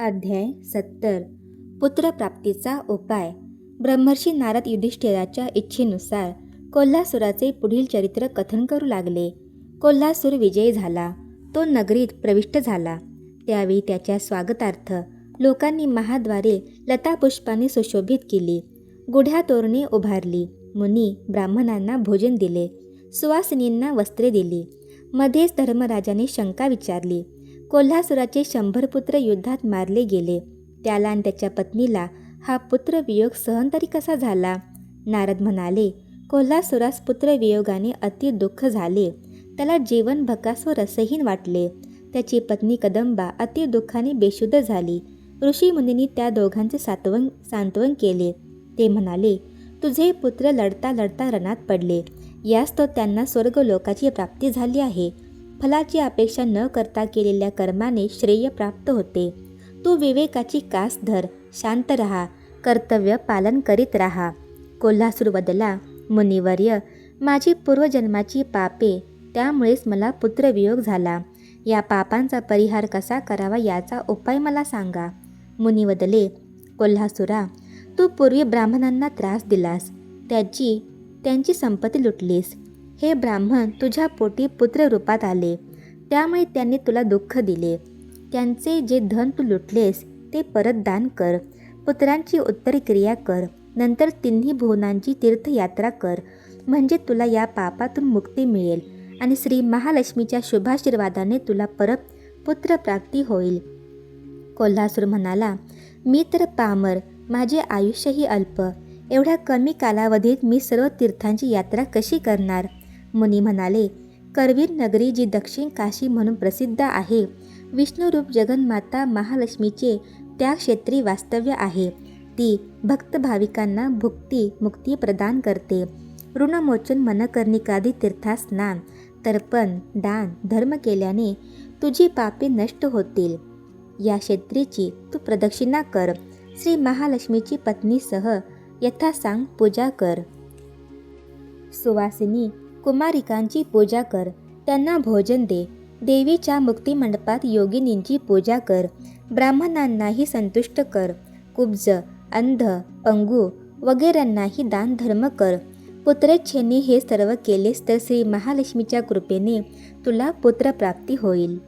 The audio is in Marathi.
अध्याय सत्तर. पुत्रप्राप्तीचा उपाय. ब्रह्मर्षी नारद युधिष्ठिराच्या इच्छेनुसार कोल्हासुराचे पुढील चरित्र कथन करू लागले. कोल्हासूर विजयी झाला. तो नगरीत प्रविष्ट झाला. त्यावेळी त्याच्या स्वागतार्थ लोकांनी महाद्वारे लतापुष्पाने सुशोभित केली. गुढ्या तोरणे उभारली. मुनी ब्राह्मणांना भोजन दिले. सुवासिनींना वस्त्रे दिली. मध्येच धर्मराजाने शंका विचारली. कोल्हासुराचे शंभर पुत्र युद्धात मारले गेले. त्याला आणि त्याच्या पत्नीला हा पुत्रवियोग सहन तरी कसा झाला? नारद म्हणाले कोल्हासुरास पुत्रवियोगाने अति दुःख झाले. त्याला जीवन भकास व रसहीन वाटले. त्याची पत्नी कदंबा अति दुःखाने बेशुद्ध झाली. ऋषी मुनींनी त्या दोघांचे सात्वन सांत्वन केले. ते म्हणाले तुझे पुत्र लढता लढता रणात पडले. यास तो त्यांना स्वर्गलोकाची प्राप्ती झाली आहे. फलाची अपेक्षा न करता केलेल्या कर्माने श्रेय प्राप्त होते. तू विवेकाची कास धर शांत रहा कर्तव्य पालन करीत राहा. कोल्हासूर बदला मुनिवर्य माझी पूर्वजन्माची पापे त्यामुळेच मला पुत्रवियोग झाला. या पापांचा परिहार कसा करावा याचा उपाय मला सांगा. मुनिवदले कोल्हासुरा तू पूर्वी ब्राह्मणांना त्रास दिलास. त्याची त्यांची संपत्ती लुटलीस. हे ब्राह्मण तुझ्या पोटी पुत्र रूपात आले. त्यामुळे त्यांनी तुला दुःख दिले. त्यांचे जे धन तू लुटलेस ते परत दान कर. पुत्रांची उत्तर क्रिया कर. नंतर तिन्ही भुवनांची तीर्थयात्रा कर. म्हणजे तुला या पापातून मुक्ती मिळेल आणि श्री महालक्ष्मीच्या शुभाशीर्वादाने तुला परत पुत्रप्राप्ती होईल. कोल्हासूर म्हणाला मी तर पामर माझे आयुष्यही अल्प. एवढ्या कमी कालावधीत मी सर्व तीर्थांची यात्रा कशी करणार? मुनी म्हणाले करवीर नगरी जी दक्षिण काशी म्हणून प्रसिद्ध आहे विष्णुरूप जगन्माता महालक्ष्मीचे त्या क्षेत्री वास्तव्य आहे. ती भक्त भाविकांना भुक्ती मुक्ती प्रदान करते. ऋणमोचन मनकर्णिकादी तीर्थास्नान तर्पण दान धर्म केल्याने तुझी पापे नष्ट होतील. या क्षेत्रीची तू प्रदक्षिणा कर. श्री महालक्ष्मीची पत्नीसह यथासांग पूजा कर. सुवासिनी कुमारिकांची पूजा कर त्यांना भोजन दे. देवीच्या मुक्तिमंडपात योगिनींची पूजा कर. ब्राह्मणांनाही संतुष्ट कर. कुब्ज अंध पंगू वगैरेंनाही दान धर्म कर. पुत्रेच्छेने हे सर्व केलेस तर श्री महालक्ष्मीच्या कृपेने तुला पुत्रप्राप्ती होईल.